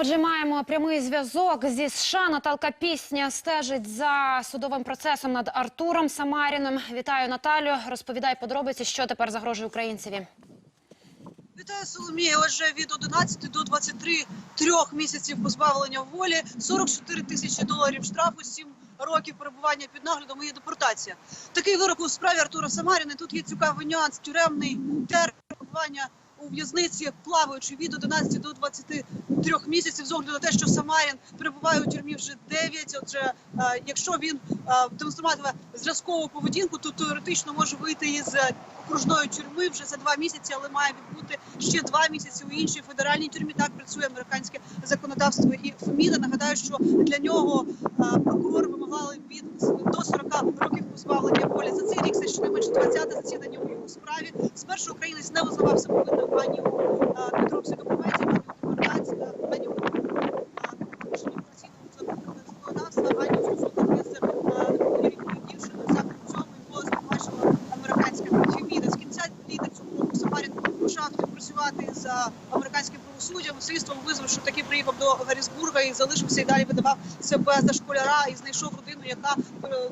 Отже, маємо прямий зв'язок зі США. Наталка Пісня стежить за судовим процесом над Артуром Самаріним. Вітаю Наталю. Розповідай подробиці, що тепер загрожує українцеві. Вітаю Соломія. Отже, від 11 до 23 трьох місяців позбавлення волі, 44 тисячі доларів штрафу, 7 років перебування під наглядом і депортація. Такий вирок у справі Артура Самаріна. Тут є цікавий нюанс, тюремний термін перебування у в'язниці, плаваючи від 11 до 23 місяців, з огляду на те, що Самарін перебуває у тюрмі вже 9. Отже, е, якщо він е, демонструватиме зразкову поведінку, то теоретично може вийти із е, окружної тюрми вже за два місяці, але має відбути ще два місяці у іншій федеральній тюрмі. Так працює американське законодавство і ФМІДа. Нагадаю, що для нього прокурори вимагали від до 40 років позбавлення волі. За цей рік це щонайменше 20 засідання у його справі. Спершу українець не визнавався повинним пані у підробці документів, співпрацювати за американським правосуддям. Слідством визнав, що таки приїхав до Гаррісбурга і залишився і далі видавав себе за школяра і знайшов родину, яка е,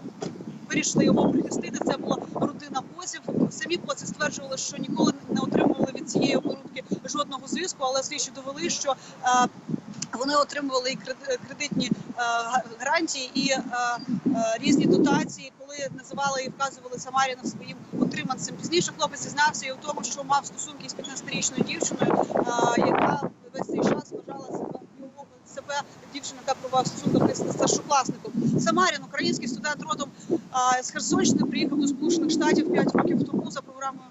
вирішила його прихистити. Це була родина Позів. Самі Поці стверджували, що ніколи не отримували від цієї оборудки жодного зв'язку, але слідчі довели, що е, вони отримували і кред- кредитні е, гарантії і е, е, різні дотації, коли називали і вказували Самаріна своїм утриманцем. Пізніше хлопець зізнався і у тому, що мав стосунки з 15-річною дівчиною, яка весь цей час вважала себе себе дівчина, яка пробував в стосунках із старшокласником. Самарін, український студент родом з Херсонщини, приїхав до Сполучених Штатів 5 років тому за програмою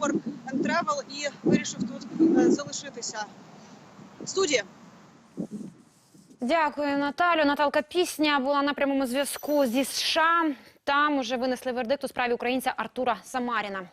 Work and Travel і вирішив тут залишитися. Студія. Дякую, Наталю. Наталка Пісня була на прямому зв'язку зі США. Там уже винесли вердикт у справі українця Артура Самаріна.